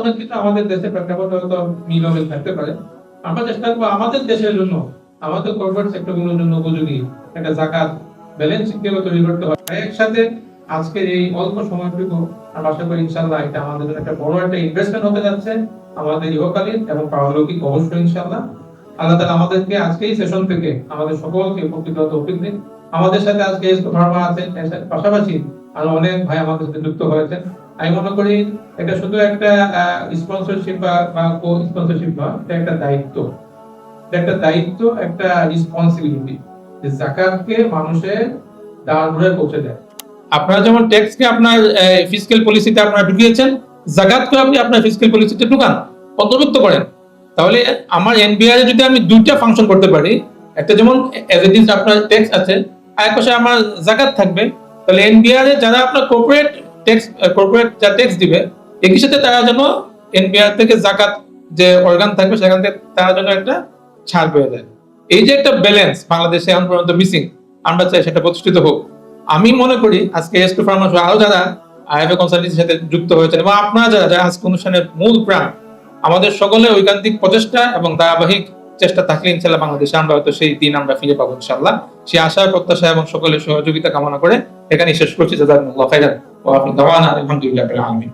অনেক আমাদের দেশে হয়তো মিল থাকতে পারে। আমরা চেষ্টা করব আমাদের দেশের জন্য, আমাদের কর্পোরেট জন্য উপযোগী একটা জাকাত ব্যালেন্স তৈরি করতে একসাথে আজকের এই অল্প সময়টুকু আশা করি ইনশাল্লাহ এটা আমাদের জন্য একটা বড় একটা ইনভেস্টমেন্ট হতে যাচ্ছে আমাদের ইহকালীন এবং পারলৌকিক অবশ্যই ইনশাল্লাহ আল্লাহ তালা আমাদেরকে আজকে এই সেশন থেকে আমাদের সকলকে উপকৃত অফিস দিন আমাদের সাথে আজকে ফার্মা পাশাপাশি আরও অনেক ভাই আমাদের সাথে যুক্ত হয়েছেন। আমি মনে করি এটা শুধু একটা স্পন্সরশিপ বা কো স্পন্সরশিপ নয়, এটা একটা দায়িত্ব। একটা দায়িত্ব, একটা রেসপন্সিবিলিটি যে জাকাতকে মানুষের দাঁড় ধরে পৌঁছে দেয়। আপনারা যেমন ট্যাক্সকে আপনার ফিজিক্যাল পলিসিতে আপনারা ঢুকিয়েছেন, জাকাতকে আপনি আপনার ফিজিক্যাল পলিসিতে ঢুকান, অন্তর্ভুক্ত করেন। তাহলে আমার এনবিআর যদি আমি দুইটা ফাংশন করতে পারি, একটা যেমন এজ ইট ইজ আপনার ট্যাক্স আছে, আর এক পাশে আমার জাকাত থাকবে, তাহলে এনবিআর যারা আপনার কর্পোরেট ট্যাক্স কর্পোরেট যা ট্যাক্স দিবে, একই সাথে তারা যেন এনবিআর থেকে জাকাত যে অর্গান থাকবে, সেখান থেকে তারা যেন একটা ছাড় পেয়ে এই যে একটা ব্যালেন্স বাংলাদেশে এখন পর্যন্ত মিসিং আমরা চাই সেটা প্রতিষ্ঠিত হোক। আমি মনে করি আজকে এস টু ফার্মাস আরও যারা আইএফএ কনসালটেন্সির সাথে যুক্ত হয়েছেন এবং আপনারা যারা যারা আজকে অনুষ্ঠানের মূল প্রাণ, আমাদের সকলের ঐকান্তিক প্রচেষ্টা এবং ধারাবাহিক চেষ্টা থাকলে ইনশাল্লাহ বাংলাদেশে আমরা হয়তো সেই দিন আমরা ফিরে পাবো ইনশাল্লাহ সেই আশার প্রত্যাশা এবং সকলের সহযোগিতা কামনা করে এখানে শেষ করছি। জাজাকুমুল্লাহ খাইরান وفي دعوانا الحمد لله رب العالمين.